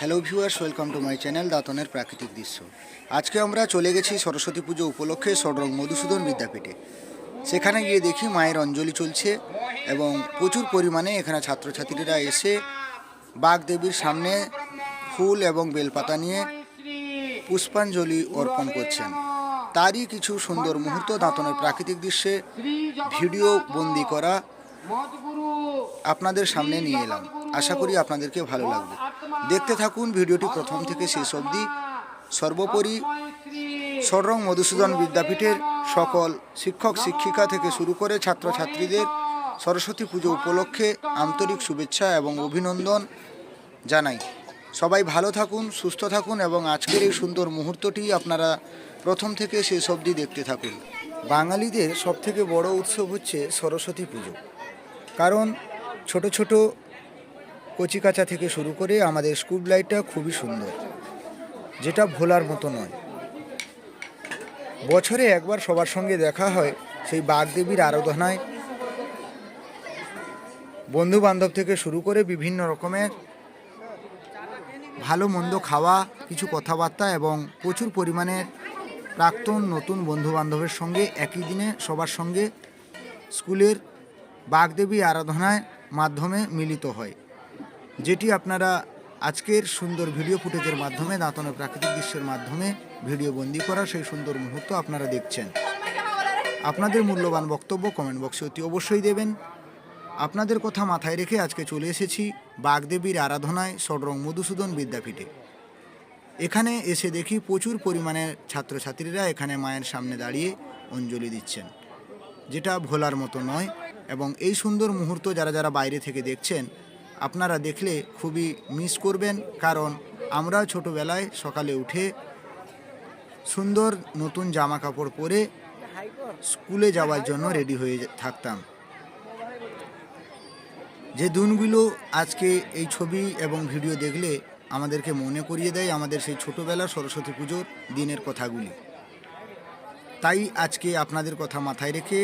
Hello viewers welcome to my channel দাতনের প্রাকৃতিক দৃশ্য আজকে আমরা চলে গেছি সরস্বতী পুজো উপলক্ষে সডরং মধুসূদন বিদ্যাপীঠে। সেখানে গিয়ে দেখি মায়ের অঞ্জলি চলছে এবং প্রচুর পরিমাণে এখানে ছাত্রছাত্রীরা এসে বাগদেবীর সামনে ফুল এবং বেলপাতা নিয়ে পুষ্পাঞ্জলি অর্পণ করছেন। তারই কিছু সুন্দর মুহূর্ত দাঁতনের প্রাকৃতিক দৃশ্যে ভিডিও বন্দি করা আপনাদের সামনে নিয়ে এলাম। আশা করি আপনাদেরকে ভালো লাগবে। দেখতে থাকুন ভিডিওটি প্রথম থেকে শেষ অবধি। সর্বোপরি সররং মধুসূদন বিদ্যাপীঠের সকল শিক্ষক শিক্ষিকা থেকে শুরু করে ছাত্রছাত্রীদের সরস্বতী পুজো উপলক্ষে আন্তরিক শুভেচ্ছা এবং অভিনন্দন জানাই। সবাই ভালো থাকুন সুস্থ থাকুন এবং আজকের এই সুন্দর মুহূর্তটি আপনারা প্রথম থেকে শেষ অবধি দেখতে থাকুন। বাঙালিদের সবথেকে বড় উৎসব হচ্ছে সরস্বতী পুজো। কারণ ছোট ছোট কচিকাচা থেকে শুরু করে আমাদের স্কুল লাইটটা খুবই সুন্দর, যেটা ভোলার মতো নয়। বছরে একবার সবার সঙ্গে দেখা হয় সেই বাগদেবীর আরাধনায়। বন্ধু বান্ধব থেকে শুরু করে বিভিন্ন রকমের ভালো মন্দ খাওয়া, কিছু কথাবার্তা এবং প্রচুর পরিমাণে প্রাক্তন নতুন বন্ধু বান্ধবের সঙ্গে একই দিনে সবার সঙ্গে স্কুলের বাগদেবী আরাধনায় মাধ্যমে মিলিত হয়, যেটি আপনারা আজকের সুন্দর ভিডিও ফুটেজের মাধ্যমে, দাঁতনের প্রাকৃতিক দৃশ্যের মাধ্যমে ভিডিও বন্দি করা সেই সুন্দর মুহূর্ত আপনারা দেখছেন। আপনাদের মূল্যবান বক্তব্য কমেন্ট বক্সে অতি অবশ্যই দেবেন। আপনাদের কথা মাথায় রেখে আজকে চলে এসেছি বাগদেবীর আরাধনায় সডরং মধুসূদন বিদ্যাপীঠে। এখানে এসে দেখি প্রচুর পরিমাণে ছাত্রছাত্রীরা এখানে মায়ের সামনে দাঁড়িয়ে অঞ্জলি দিচ্ছেন, যেটা ভোলার মতো নয়। এবং এই সুন্দর মুহূর্ত যারা যারা বাইরে থেকে দেখছেন, আপনারা দেখলে খুবই মিস করবেন, কারণ আমরা ছোটোবেলায় সকালে উঠে সুন্দর নতুন জামা কাপড় পরে স্কুলে যাওয়ার জন্য রেডি হয়ে থাকতাম। যে দিনগুলো আজকে এই ছবি এবং ভিডিও দেখলে আমাদেরকে মনে করিয়ে দেয় আমাদের সেই ছোটোবেলা সরস্বতী পুজোর দিনের কথাগুলি। তাই আজকে আপনাদের কথা মাথায় রেখে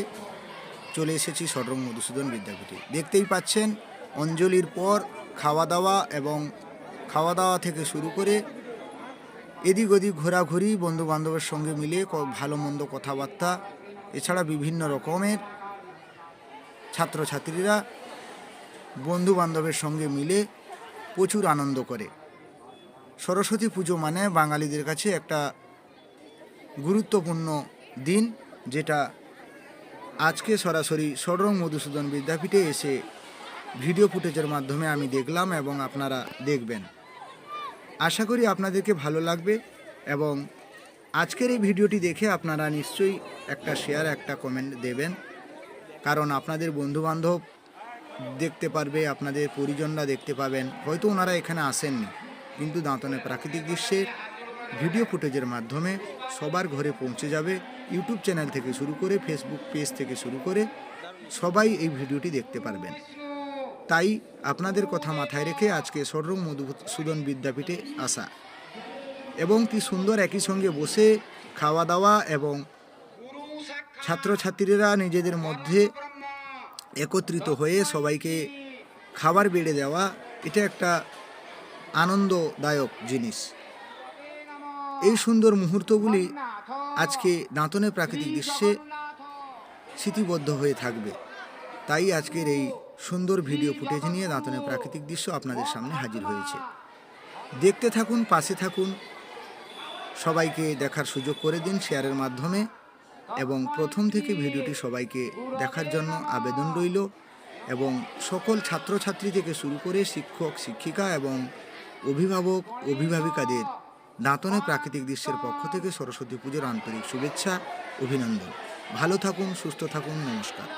চলে এসেছি সডরং মধুসূদন বিদ্যাপীঠে। দেখতেই পাচ্ছেন, অঞ্জলির পর খাওয়া দাওয়া এবং খাওয়া দাওয়া থেকে শুরু করে এদিক ওদিক ঘোরাঘুরি বন্ধু বান্ধবের সঙ্গে মিলে ভালো মন্দ কথাবার্তা, এছাড়া বিভিন্ন রকমের ছাত্রছাত্রীরা বন্ধু বান্ধবের সঙ্গে মিলে প্রচুর আনন্দ করে। সরস্বতী পুজো মানে বাঙালিদের কাছে একটা গুরুত্বপূর্ণ দিন, যেটা আজকে সরাসরি সররং মধুসূদন বিদ্যাপীঠে এসে ভিডিও ফুটেজের মাধ্যমে আমি দেখলাম এবং আপনারা দেখবেন। আশা করি আপনাদেরকে ভালো লাগবে এবং আজকের এই ভিডিওটি দেখে আপনারা নিশ্চয়ই একটা শেয়ার, একটা কমেন্ট দেবেন। কারণ আপনাদের বন্ধুবান্ধব দেখতে পারবে, আপনাদের পরিজনরা দেখতে পাবেন। হয়তো ওনারা এখানে আসেননি, কিন্তু দাঁতনে প্রাকৃতিক দৃশ্যের ভিডিও ফুটেজের মাধ্যমে সবার ঘরে পৌঁছে যাবে ইউটিউব চ্যানেল থেকে শুরু করে ফেসবুক পেজ থেকে শুরু করে সবাই এই ভিডিওটি দেখতে পারবেন। তাই আপনাদের কথা মাথায় রেখে আজকে সররং মধুসূদন বিদ্যাপীঠে আসা এবং কি সুন্দর একই সঙ্গে বসে খাওয়া দাওয়া এবং ছাত্রছাত্রীরা নিজেদের মধ্যে একত্রিত হয়ে সবাইকে খাবার বেড়ে দেওয়া, এটা একটা আনন্দদায়ক জিনিস। এই সুন্দর মুহূর্তগুলি আজকে দাঁতনে প্রাকৃতিক দৃশ্যে স্মৃতিবদ্ধ হয়ে থাকবে। তাই আজকের এই সুন্দর ভিডিও ফুটেজ নিয়ে দাঁতনে প্রাকৃতিক দৃশ্য আপনাদের সামনে হাজির হয়েছে। দেখতে থাকুন, পাশে থাকুন, সবাইকে দেখার সুযোগ করে দিন শেয়ারের মাধ্যমে এবং প্রথম থেকে ভিডিওটি সবাইকে দেখার জন্য আবেদন রইল এবং সকল ছাত্রছাত্রী থেকে শুরু করে শিক্ষক, শিক্ষিকা এবং অভিভাবক, অভিভাবিকাদের দাঁতনে প্রাকৃতিক দৃশ্যের পক্ষ থেকে সরস্বতী পুজোর আন্তরিক শুভেচ্ছা, অভিনন্দন। ভালো থাকুন, সুস্থ থাকুন, নমস্কার।